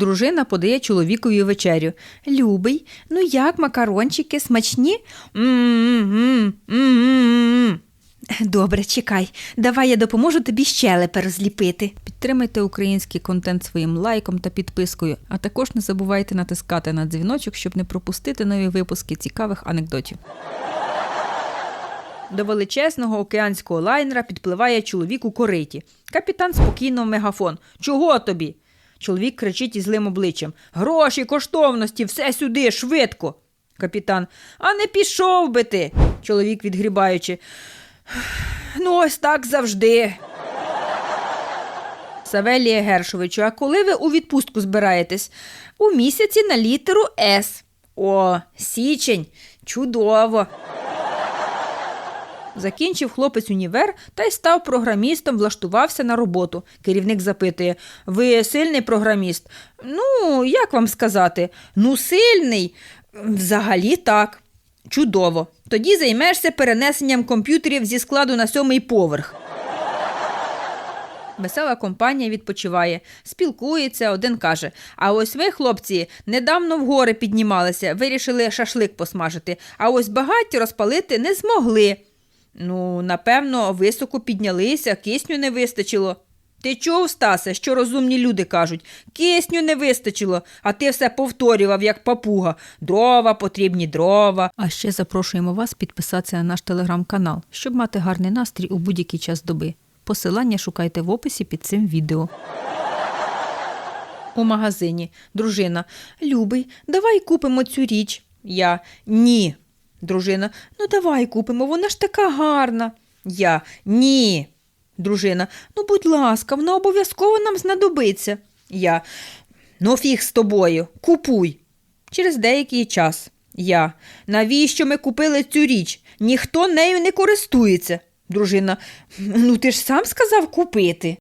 Дружина подає чоловікові вечерю. Любий, ну як макарончики смачні? М-м-м, м-м-м. Добре, чекай. Давай я допоможу тобі щелепи розліпити. Підтримайте український контент своїм лайком та підпискою, а також не забувайте натискати на дзвіночок, щоб не пропустити нові випуски цікавих анекдотів. До величезного океанського лайнера підпливає чоловік у кориті. Капітан спокійно в мегафон. Чого тобі? Чоловік кричить із злим обличчям. Гроші, коштовності, все сюди, швидко. Капітан. А не пішов би ти. Чоловік відгрібаючи. Ну, ось так завжди. Савелія Гершовичу, а коли ви у відпустку збираєтесь? У місяці на літеру С. О, січень. Чудово. Закінчив хлопець універ та й став програмістом, влаштувався на роботу. Керівник запитує: Ви сильний програміст? Ну, як вам сказати? Ну, сильний. Взагалі так. Чудово. Тоді займешся перенесенням комп'ютерів зі складу на сьомий поверх. Весела компанія відпочиває, спілкується, один каже: А ось ви, хлопці, недавно в гори піднімалися, вирішили шашлик посмажити, а ось багаття розпалити не змогли. Ну, напевно, високо піднялися, кисню не вистачило. Ти чув, Стасе, що розумні люди кажуть? Кисню не вистачило, а ти все повторював, як папуга. Дрова, потрібні дрова. А ще запрошуємо вас підписатися на наш телеграм-канал, щоб мати гарний настрій у будь-який час доби. Посилання шукайте в описі під цим відео. У магазині. Дружина. Любий, давай купимо цю річ. Я. Ні. Дружина. Ну, давай купимо, вона ж така гарна. Я. Ні. Дружина. Ну, будь ласка, вона обов'язково нам знадобиться. Я. Ну, фіг з тобою. Купуй. Через деякий час. Я. Навіщо ми купили цю річ? Ніхто нею не користується. Дружина. Ну, ти ж сам сказав купити.